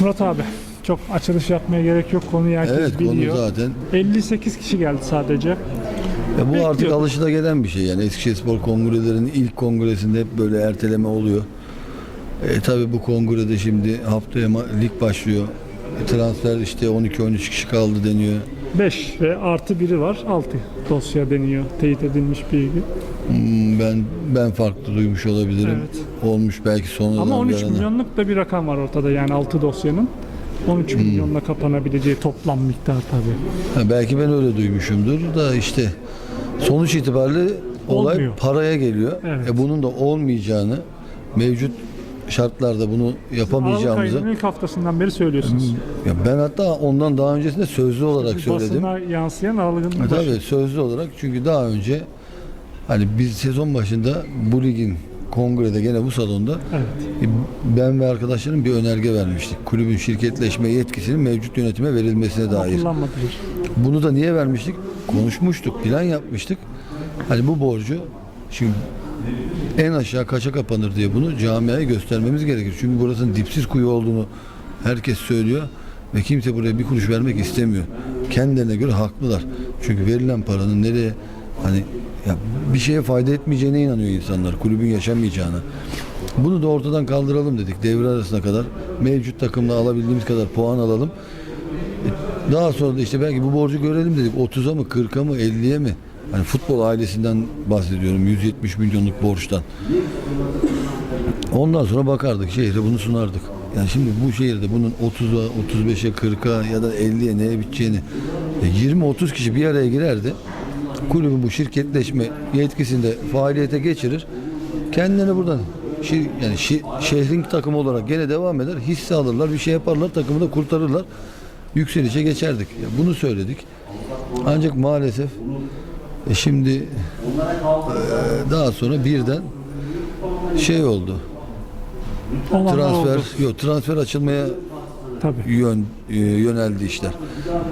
Murat abi çok açılış yapmaya gerek yok konuyu herkes Evet konu biliyor. zaten. 58 kişi geldi sadece. Ya bu artık Bekliyorduk. alışıla bir şey. Yani Eskişehir Spor Kongrelerinin ilk kongresinde hep böyle erteleme oluyor. E, tabii bu kongrede şimdi haftaya lig başlıyor. Transfer işte 12-13 kişi kaldı deniyor. 5 ve artı biri var 6 dosya deniyor teyit edilmiş bilgi. Hmm, Ben ben farklı duymuş olabilirim. Evet. Olmuş belki sonradan Ama 13 bir ara. milyonluk da bir rakam var ortada yani 6 dosyanın. 13 Hmm. milyonla kapanabileceği toplam miktar tabii. Ha, belki ben öyle duymuşumdur da işte sonuç itibariyle olay Olmuyor. paraya geliyor. Evet. E, bunun da olmayacağını mevcut şartlarda bunu Aralık yapamayacağımızı ayının ilk haftasından beri söylüyorsunuz. ya ben hatta ondan daha öncesinde sözlü olarak söyledim. Basına yansıyan aralığın E, başı. tabii sözlü olarak çünkü daha önce hani biz sezon başında bu ligin kongrede gene bu salonda Evet. e, ben ve arkadaşlarım bir önerge vermiştik. Kulübün şirketleşme yetkisinin mevcut yönetime verilmesine dair. Kullanmadılar. Bunu da niye vermiştik? Konuşmuştuk, plan yapmıştık. Hani bu borcu şimdi en aşağı kaça kapanır diye bunu camiaya göstermemiz gerekir. Çünkü burasının dipsiz kuyu olduğunu herkes söylüyor ve kimse buraya bir kuruş vermek istemiyor. Kendilerine göre haklılar. Çünkü verilen paranın nereye hani ya bir şeye fayda etmeyeceğine inanıyor insanlar. Kulübün yaşamayacağına. Bunu da ortadan kaldıralım dedik. Devre arasına kadar mevcut takımla alabildiğimiz kadar puan alalım. Daha sonra da işte belki bu borcu görelim dedik. 30'a mı 40'a mı 50'ye mi? Hani futbol ailesinden bahsediyorum. 170 milyonluk borçtan. Ondan sonra bakardık şehre bunu sunardık. Yani şimdi bu şehirde bunun 30'a, 35'e, 40'a ya da 50'ye neye biteceğini e, 20-30 kişi bir araya girerdi. Kulübün bu şirketleşme yetkisinde faaliyete geçirir. Kendilerine buradan şir, yani şi- şehrin takımı olarak gene devam eder. Hisse alırlar, bir şey yaparlar, takımı da kurtarırlar. Yükselişe geçerdik. Ya bunu söyledik. Ancak maalesef e, şimdi e, daha sonra birden şey oldu. Olanlar Transfer oldu. yok transfer açılmaya Tabii. yön e, yöneldi işler.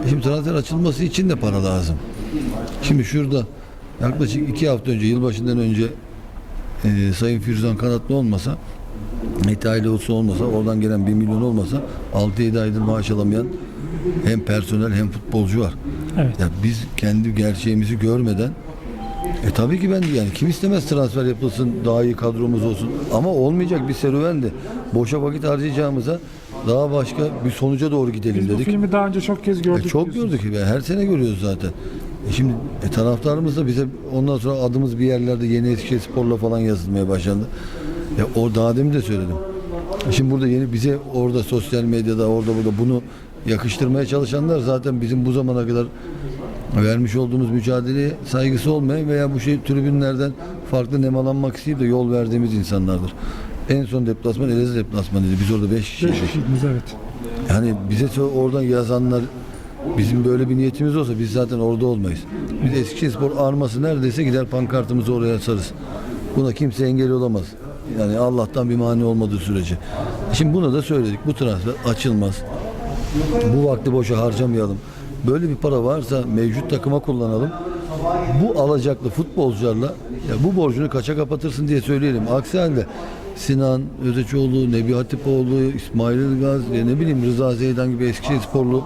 Şimdi transfer açılması için de para lazım. Şimdi şurada yaklaşık iki hafta önce yılbaşından önce e, Sayın Firuzan Kanatlı olmasa İtalya olsa olmasa oradan gelen 1 milyon olmasa 6-7 aydır maaş alamayan hem personel hem futbolcu var. Evet. Ya biz kendi gerçeğimizi görmeden e tabii ki ben de yani kim istemez transfer yapılsın daha iyi kadromuz olsun ama olmayacak bir serüven de boşa vakit harcayacağımıza daha başka bir sonuca doğru gidelim Biz bu dedik. filmi daha önce çok kez E, gördük. çok diyorsunuz. gördük her sene görüyoruz zaten. E şimdi e, taraftarımız da bize ondan sonra adımız bir yerlerde yeni Eskişehir Spor'la falan yazılmaya başlandı. Ya o daha demin de söyledim. E Şimdi burada yeni bize orada sosyal medyada orada burada bunu yakıştırmaya çalışanlar zaten bizim bu zamana kadar vermiş olduğumuz mücadeleye saygısı olmayan veya bu şey tribünlerden farklı nemalanmak isteyip de yol verdiğimiz insanlardır. En son deplasman Elazığ deplasmanıydı. Biz orada 5 Beş kişiydik. kişiydiniz evet. Yani bize oradan yazanlar bizim böyle bir niyetimiz olsa biz zaten orada olmayız. Biz Eskişehirspor arması neredeyse gider pankartımızı oraya asarız. Buna kimse engel olamaz. Yani Allah'tan bir mani olmadığı sürece. Şimdi buna da söyledik. Bu transfer açılmaz. Bu vakti boşa harcamayalım. Böyle bir para varsa mevcut takıma kullanalım. Bu alacaklı futbolcularla ya bu borcunu kaça kapatırsın diye söyleyelim. Aksi halde Sinan Özeçoğlu, Nebi Hatipoğlu, İsmail Ilgaz, ne bileyim Rıza Zeydan gibi Eskişehir sporlu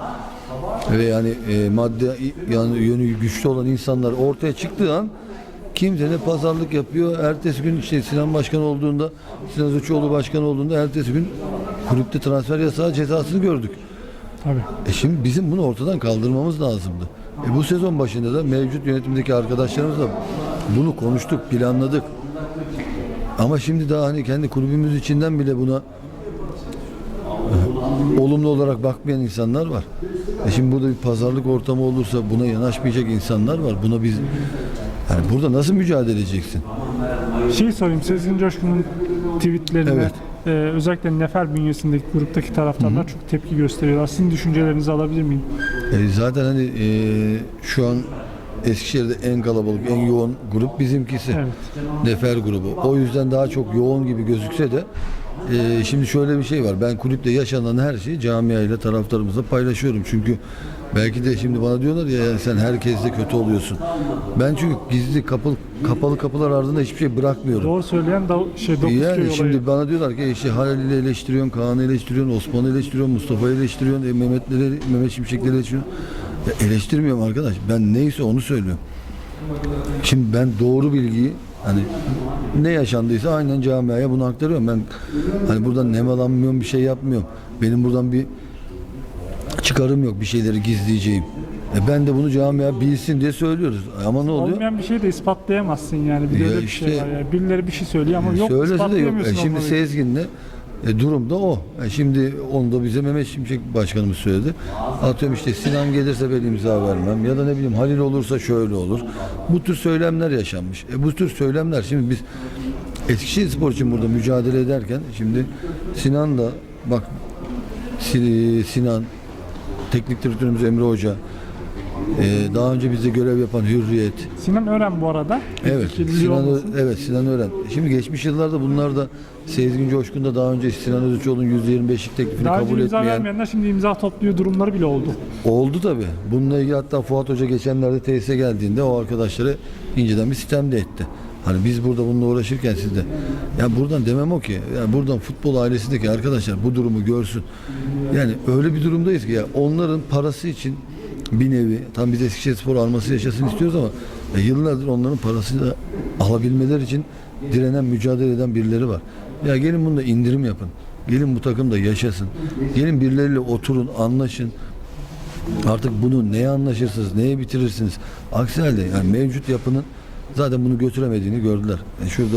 ve yani e, madde yani yönü güçlü olan insanlar ortaya çıktığı an kimse ne pazarlık yapıyor. Ertesi gün işte Sinan Başkan olduğunda, Sinan Özeçoğlu Başkan olduğunda ertesi gün kulüpte transfer yasağı cezasını gördük. Tabii. E şimdi bizim bunu ortadan kaldırmamız lazımdı. E bu sezon başında da mevcut yönetimdeki arkadaşlarımızla bunu konuştuk, planladık. Ama şimdi daha hani kendi kulübümüz içinden bile buna e, olumlu olarak bakmayan insanlar var. E şimdi burada bir pazarlık ortamı olursa buna yanaşmayacak insanlar var. Buna biz yani burada nasıl mücadele edeceksin? Şey sorayım Sezgin Coşkun'un tweetlerine Evet. E, özellikle Nefer bünyesindeki gruptaki taraftarlar çok tepki gösteriyorlar. Sizin düşüncelerinizi alabilir miyim? E, zaten hani e, şu an Eskişehir'de en kalabalık, en yoğun grup bizimkisi. Evet. Nefer grubu. O yüzden daha çok yoğun gibi gözükse de e, şimdi şöyle bir şey var. Ben kulüpte yaşanan her şeyi camiayla taraftarımızla paylaşıyorum. Çünkü belki de şimdi bana diyorlar ya "Ya sen herkesle kötü oluyorsun. Ben çünkü gizli kapalı kapalı kapılar ardında hiçbir şey bırakmıyorum. Doğru söyleyen da şey Dokuzköy Yani olayı. şimdi bana diyorlar ki işte Halil'i eleştiriyorsun, Kaan'ı eleştiriyorsun, Osman'ı eleştiriyorsun, Mustafa'yı eleştiriyorsun, e, Mehmetleri, Mehmet Şimşekleri eleştiriyorsun. Ya eleştirmiyorum arkadaş. Ben neyse onu söylüyorum. Şimdi ben doğru bilgiyi hani ne yaşandıysa aynen camiaya bunu aktarıyorum. Ben hani buradan nemalanmıyorum, bir şey yapmıyorum. Benim buradan bir çıkarım yok, bir şeyleri gizleyeceğim. E ben de bunu camia bilsin diye söylüyoruz. Ama ne oluyor? Olmayan bir şey de ispatlayamazsın yani. Bir de Ya öyle bir şey işte- var ya. Birileri bir şey söylüyor ama yok Söylese de yok. ispatlayamıyorsun E şimdi olmadığı. Sezgin'le e, durum da o. E şimdi onu da bize Mehmet Şimşek Başkanımız söyledi. Atıyorum işte Sinan gelirse ben imza vermem ya da ne bileyim Halil olursa şöyle olur. Bu tür söylemler yaşanmış. E bu tür söylemler şimdi biz Eskişehir Spor için burada mücadele ederken şimdi Sinan da bak Sin- Sinan teknik direktörümüz Emre Hoca e, daha önce bizde görev yapan Hürriyet Sinan Ören bu arada. Evet, Sinan, olmasın. evet Sinan Ören. Şimdi geçmiş yıllarda bunlar da Sezgin Coşkun da daha önce Sinan Özüçoğlu'nun %25'lik teklifini Daha kabul imza etmeyen vermeyenler şimdi imza topluyor durumları bile oldu. oldu tabi. Bununla ilgili hatta Fuat Hoca geçenlerde tesise geldiğinde o arkadaşları inceden bir sitem de etti. Hani biz burada bununla uğraşırken siz de. Ya buradan demem o ki. Ya buradan futbol ailesindeki arkadaşlar bu durumu görsün. Yani öyle bir durumdayız ki ya onların parası için bir nevi tam biz Eskişehir Spor alması yaşasın istiyoruz ama ya yıllardır onların parasını alabilmeleri için direnen, mücadele eden birileri var. Ya gelin bunda indirim yapın. Gelin bu takım da yaşasın. Gelin birileriyle oturun, anlaşın. Artık bunu neye anlaşırsınız, neye bitirirsiniz? Aksi halde yani mevcut yapının zaten bunu götüremediğini gördüler. Yani şurada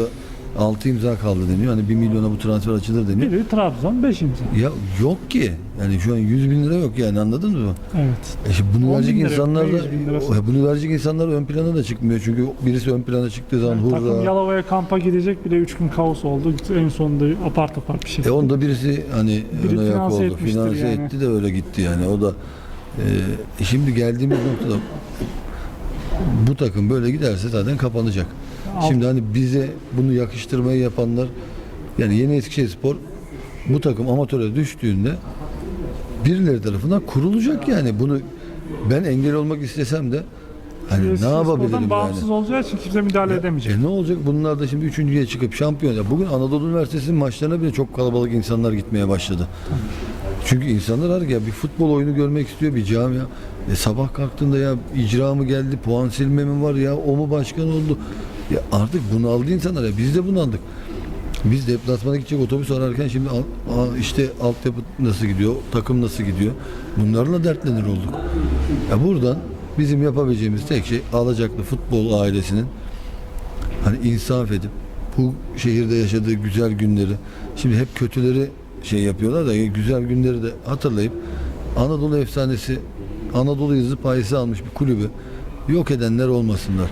6 imza kaldı deniyor. Hani 1 milyona bu transfer açılır deniyor. Biri Trabzon 5 imza. Ya yok ki. Yani şu an 100 bin lira yok yani anladın mı? Evet. E şimdi bunu 10 verecek bin lira yok, insanlar da 100 bin lirası. o- bunu verecek insanlar ön plana da çıkmıyor. Çünkü birisi ön plana çıktığı zaman Takım hurra. Yalova'ya kampa gidecek bile 3 gün kaos oldu. En sonunda apar topar bir şey. E onda birisi hani Biri ön ayak finanse oldu. etmiştir Finanse yani. etti de öyle gitti yani. O da e, şimdi geldiğimiz noktada bu takım böyle giderse zaten kapanacak. Şimdi hani bize bunu yakıştırmayı yapanlar yani yeni Eskişehir Spor bu takım amatöre düştüğünde birileri tarafından kurulacak yani bunu ben engel olmak istesem de hani ne yapabilirim yani? bağımsız olacağı için kimse müdahale edemeyecek. E ne olacak? Bunlar da şimdi üçüncüye çıkıp şampiyon. Ya bugün Anadolu Üniversitesi'nin maçlarına bile çok kalabalık insanlar gitmeye başladı. Çünkü insanlar artık ya bir futbol oyunu görmek istiyor bir camia. E sabah kalktığında ya icra mı geldi, puan silme mi var ya, o mu başkan oldu? Ya artık bunaldı insanlar ya. Biz de bunaldık. Biz deplasmana gidecek otobüs ararken şimdi al- al- işte altyapı nasıl gidiyor, takım nasıl gidiyor bunlarla dertlenir olduk. Ya buradan bizim yapabileceğimiz tek şey alacaklı futbol ailesinin hani insaf edip bu şehirde yaşadığı güzel günleri şimdi hep kötüleri şey yapıyorlar da güzel günleri de hatırlayıp Anadolu efsanesi Anadolu yıldızı payesi almış bir kulübü yok edenler olmasınlar.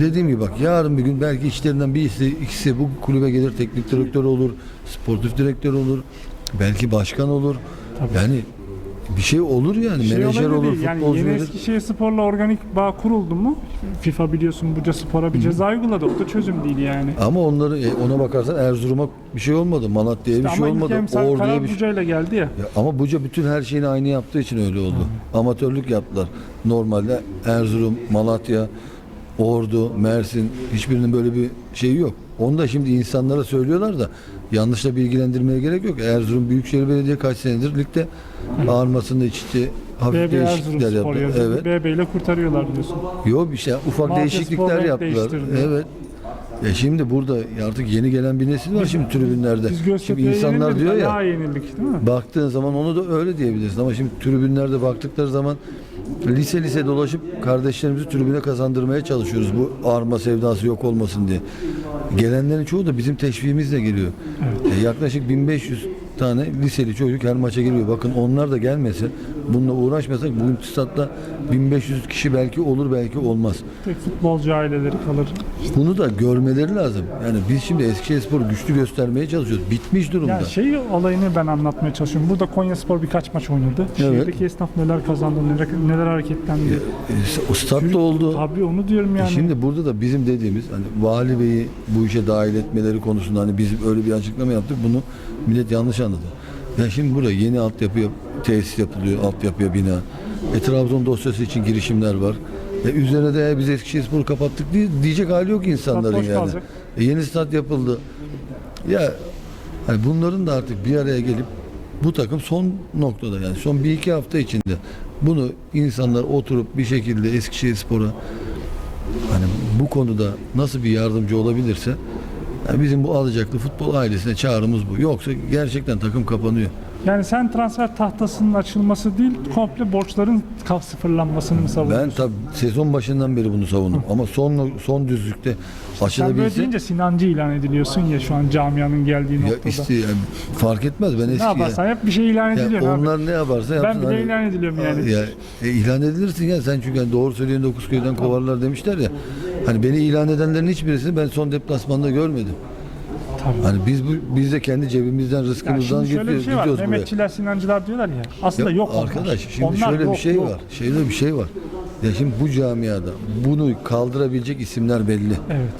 Dediğim gibi bak yarın bir gün belki içlerinden birisi ikisi bu kulübe gelir teknik direktör olur, sportif direktör olur, belki başkan olur. Yani bir şey olur yani Şey menajer olur, değil, yani futbolcu yeni verir. Eskişehir Spor'la organik bağ kuruldu mu? FIFA biliyorsun Buca Spor'a bir ceza uyguladı. O da çözüm değil yani. Ama onları e, ona bakarsan Erzurum'a bir şey olmadı. Malatya'ya bir şey Ama ilk olmadı. emsal Ordu'ya bir şey. Geldi ya. Ya ama Buca bütün her şeyini aynı yaptığı için öyle oldu. Amatörlük yaptılar. Normalde Erzurum, Malatya, Ordu, Mersin hiçbirinin böyle bir şeyi yok. Onu da şimdi insanlara söylüyorlar da yanlışla bilgilendirmeye gerek yok. Erzurum Büyükşehir Belediye kaç senedir ligde ağırmasında içti. Hafif BB değişiklikler yazıyor. Evet. BB ile kurtarıyorlar diyorsun. Yok bir şey ufak Malatya değişiklikler yaptılar. Evet. Ya şimdi burada artık yeni gelen bir nesil var şimdi tribünlerde. Biz Şimdi insanlar diyor ya yenildik değil mi? baktığın zaman onu da öyle diyebilirsin ama şimdi tribünlerde baktıkları zaman lise lise dolaşıp kardeşlerimizi tribüne kazandırmaya çalışıyoruz. Bu arma sevdası yok olmasın diye. Gelenlerin çoğu da bizim teşviğimizle geliyor. E, yaklaşık 1500 tane liseli çocuk her maça geliyor. Bakın onlar da gelmese, bununla uğraşmasak bugün statta 1500 kişi belki olur belki olmaz. Tek futbolcu aileleri kalır. Bunu da görmeleri lazım. Yani biz şimdi Eskişehirspor güçlü göstermeye çalışıyoruz. Bitmiş durumda. Yani şey olayını ben anlatmaya çalışıyorum. Burada Konyaspor birkaç maç oynadı. Şehirdeki esnaf neler kazandı, neler, neler hareketlendi. E, o statta oldu. Abi onu diyorum E yani. Şimdi burada da bizim dediğimiz hani vali beyi bu işe dahil etmeleri konusunda hani biz öyle bir açıklama yaptık. Bunu millet yanlış anladı. Ya şimdi burada yeni altyapı yap- tesis yapılıyor, altyapıya bina. E, Trabzon dosyası için girişimler var. E, üzerine de "Ya biz Eskişehirspor'u kapattık diye, diyecek hali yok insanların boş yani. E, yeni stat yapıldı. Ya hani bunların da artık bir araya gelip bu takım son noktada yani son bir iki hafta içinde bunu insanlar oturup bir şekilde Eskişehirspor'a hani bu konuda nasıl bir yardımcı olabilirse yani bizim bu alacaklı futbol ailesine çağrımız bu. Yoksa gerçekten takım kapanıyor. Yani sen transfer tahtasının açılması değil, komple borçların kaf sıfırlanmasını mı Ben savunuyorsun? tabi sezon başından beri bunu savundum ama son son düzlükte Sen böyle açılabilse deyince Sinancı ilan ediliyorsun ya şu an camianın geldiği ya noktada. iste, yani fark etmez ben eski ne yaparsan hep bir şey ilan ya ediliyor abi. onlar ne yaparsa yapsın. Ben bile Hani- ilan ediliyorum yani. Ya, e, ilan edilirsin ya sen çünkü hani doğru söyleyen dokuz köyden kovarlar demişler ya. Hani beni ilan edenlerin hiçbirisini ben son deplasmanda görmedim. Tabii. Hani biz bu biz de kendi cebimizden Ya rızkımızdan şimdi şöyle bir gidiyoruz, şey var. gidiyoruz buraya. Mehmetçiler, Sinancılar diyorlar ya. Aslında Ya yok onlar. arkadaş şimdi Onlar şöyle yok, bir şey yok. var. Şöyle bir şey var. Ya şimdi bu camiada bunu kaldırabilecek isimler belli. Evet.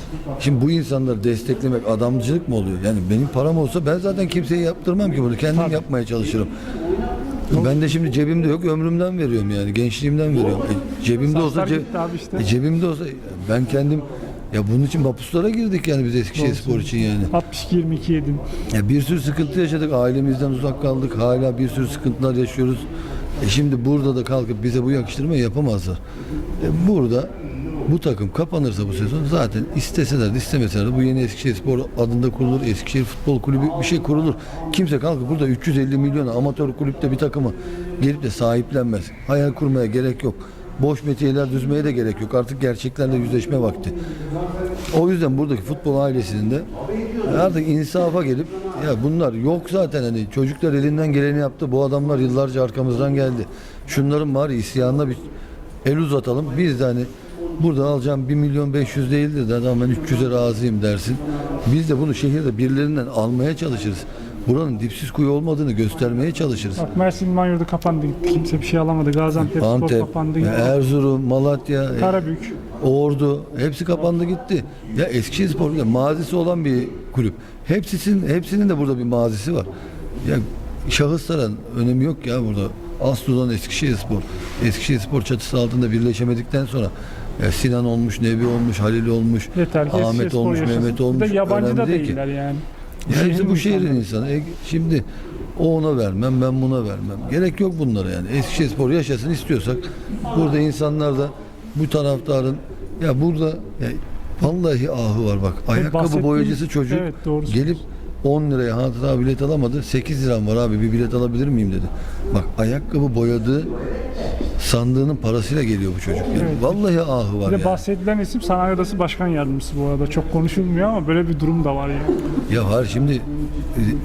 Şimdi bu insanları desteklemek adamcılık mı oluyor? Yani benim param olsa ben zaten kimseye yaptırmam ki bunu. Kendim yapmaya çalışırım. Ben de şimdi cebimde yok, ömrümden veriyorum yani. Gençliğimden veriyorum. E, cebimde olsa Saçlar ce- gitti abi işte. e, cebimde olsa ben kendim ya bunun için mapuslara girdik yani biz Eskişehir Spor için yani. 62-22 yedin. Ya bir sürü sıkıntı yaşadık. Ailemizden uzak kaldık. Hala bir sürü sıkıntılar yaşıyoruz. E şimdi burada da kalkıp bize bu yakıştırmayı yapamazlar. E burada bu takım kapanırsa bu sezon zaten isteseler de istemeseler de bu yeni Eskişehir Spor adında kurulur. Eskişehir Futbol Kulübü bir şey kurulur. Kimse kalkıp burada 350 milyon amatör kulüpte bir takımı gelip de sahiplenmez. Hayal kurmaya gerek yok. Boş metiyeler düzmeye de gerek yok. Artık gerçeklerle yüzleşme vakti. O yüzden buradaki futbol ailesinin de artık insafa gelip ya bunlar yok zaten hani çocuklar elinden geleni yaptı. Bu adamlar yıllarca arkamızdan geldi. Şunların bari isyanına bir el uzatalım. Biz de hani burada alacağım 1 milyon 500 değildir de adam ben 300'e razıyım dersin. Biz de bunu şehirde birilerinden almaya çalışırız. Buranın dipsiz kuyu olmadığını göstermeye çalışırız. Bak Mersin Manyur'da kapandı gitti. Kimse bir şey alamadı. Gaziantep Spor Antep, kapandı gitti. Erzurum, Malatya, e, Karabük. Ordu hepsi kapandı gitti. Ya Eskişehirspor bile mazisi olan bir kulüp. Hepsinin hepsinin de burada bir mazisi var. Ya şahısların önemi yok ya burada. Aslu'dan Eskişehirspor. Eskişehirspor çatısı altında birleşemedikten sonra ya Sinan olmuş, Nebi olmuş, Halil olmuş, Yeter ki Ahmet olmuş, yaşasın. Mehmet Bir olmuş. de yabancı da değil ki. değiller yani. Ya hepsi bu Şehrin şehrin insanları. insanı. E, şimdi o ona vermem, ben buna vermem. Gerek yok bunlara yani. Eskişehirspor yaşasın istiyorsak burada insanlar da bu taraftarın ya burada ya vallahi ahı var bak. Ayakkabı bahsettiğim- boyacısı çocuk Evet, doğru gelip söylüyorsun. 10 liraya hatıra bilet alamadı. 8 liram var abi bir bilet alabilir miyim dedi. Bak ayakkabı boyadığı sandığının parasıyla geliyor bu çocuk. Yani. Evet. Vallahi ahı var Bir de yani. bahsedilen isim Sanayi Odası Başkan Yardımcısı bu arada. Çok konuşulmuyor ama böyle bir durum da var yani. Ya var şimdi e,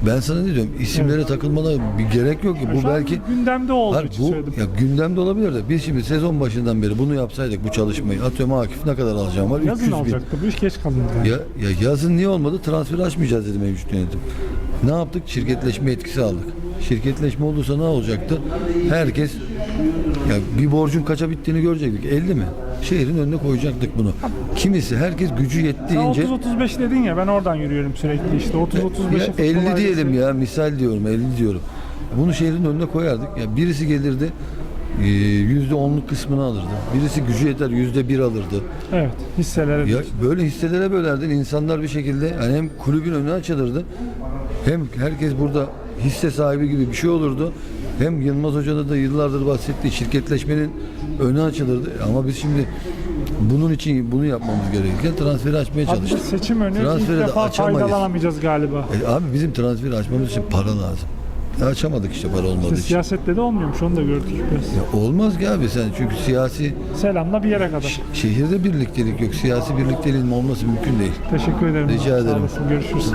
ben sana ne diyorum isimlere takılmana bir gerek yok ki. Bu Şu an belki gündemde olduğu için bu söyledim. ya gündemde olabilir de biz şimdi sezon başından beri bunu yapsaydık bu çalışmayı atıyorum Akif ne kadar alacağım var? Yazın 300 bin. alacaktı. Bu iş geç kalındı. Yani. Ya, ya yazın niye olmadı? Transfer açmayacağız dedi mevcut yönetim. Ne yaptık? Şirketleşme etkisi aldık. Şirketleşme olursa ne olacaktı? Herkes ya bir borcun kaça bittiğini görecektik. 50 mi? Şehrin önüne koyacaktık bunu. Kimisi herkes gücü yettiğince 30-35 dedin ya ben oradan yürüyorum sürekli işte 30-35 ya 50 diyelim ya misal diyorum 50 diyorum. Bunu şehrin önüne koyardık. Ya birisi gelirdi e, yüzde onluk kısmını alırdı. Birisi gücü yeter yüzde bir alırdı. Evet hisselere. Ya böyle hisselere bölerdin. insanlar bir şekilde yani hem kulübün önü açılırdı hem herkes burada hisse sahibi gibi bir şey olurdu. Hem Yılmaz Hoca'da da yıllardır bahsettiği şirketleşmenin önü açılırdı. Ama biz şimdi bunun için bunu yapmamız gerekirken transferi açmaya Hatta çalıştık. seçim önü Transferi ilk de defa açamayız. faydalanamayacağız galiba. E abi bizim transferi açmamız için para lazım. E açamadık işte para olmadığı İşte için. siyasette de olmuyormuş onu da gördük biraz. Ya olmaz ki abi sen çünkü siyasi Selamla bir yere kadar. şehirde birliktelik yok. Siyasi birlikteliğin olması mümkün değil. Teşekkür ederim. Rica Sağ ederim. olasın. Görüşürüz.